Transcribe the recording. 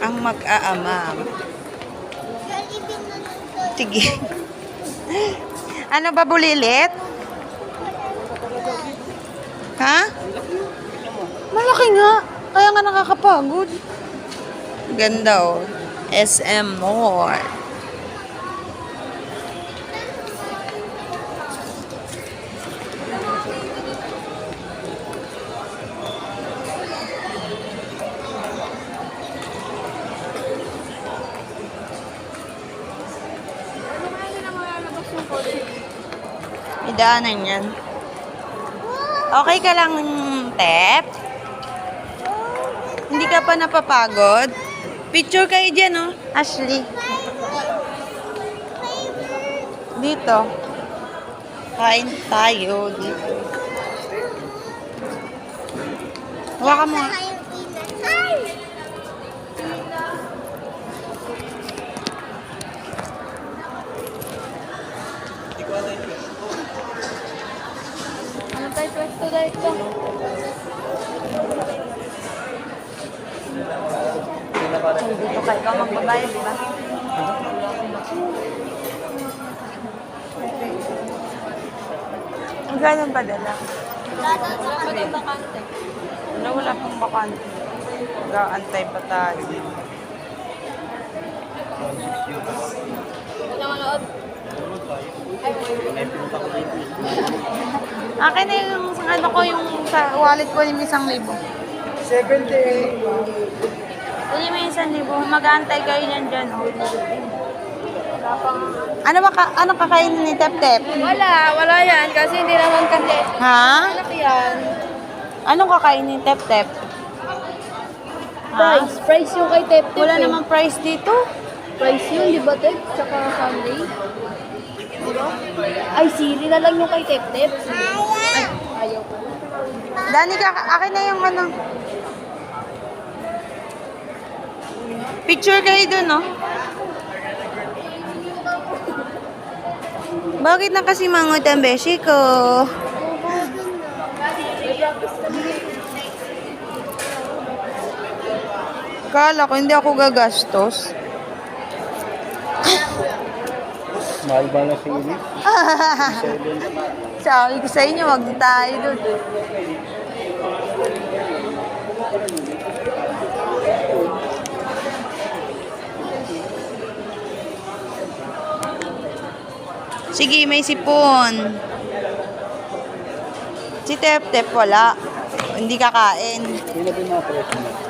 Ang mag-aama. Jollibee na lang to. Sige. ano ba bulilit? Ha? Malaki nga. Kaya nga nakakapagod. Ganda oh. SM Mall. Daanan yan. Okay ka lang, Tep? Hindi ka pa napapagod? Picture kayo dyan, oh. Ashley. Dito. Kain tayo dito. Hawakan mo. nga. Kayong inasal. Ano tayo pwesto dito? Ka, ikaw magbabayad, di ba? Ang ganun pa dala. Wala din bakante. Wala, wala pang bakante. Nag-aantay pa tayo. Wala manood. Akin na yung ano ko yung sa wallet ko yung isang libo. 78. Kunin mo yung isang libo. Mag-aantay kayo niyan dyan. Oh. Ano ba ka, ano kakainin ni Tep Tep? Wala, wala yan. Kasi hindi naman kasi. Ha? Malaki yan. Anong kakainin ni Tep Tep? Ha? Price. Price yung kay Tep Tep. Wala eh. namang price dito. Price yun, di ba Tep? Tsaka Sunday. Diba? Ay, sili na lang yung kay Tep Tep. Ay, ayaw ko. Dani, ka, akin na yung ano. Picture kayo dun, no? Bakit na kasi mangot ang beshi ko? Kala ko hindi ako gagastos. Mahal ba na sili? Sabi ko sa inyo, wag tayo doon. Sige, may sipon. Si Tep Tep wala. Hindi kakain. Yung mga presyo mo?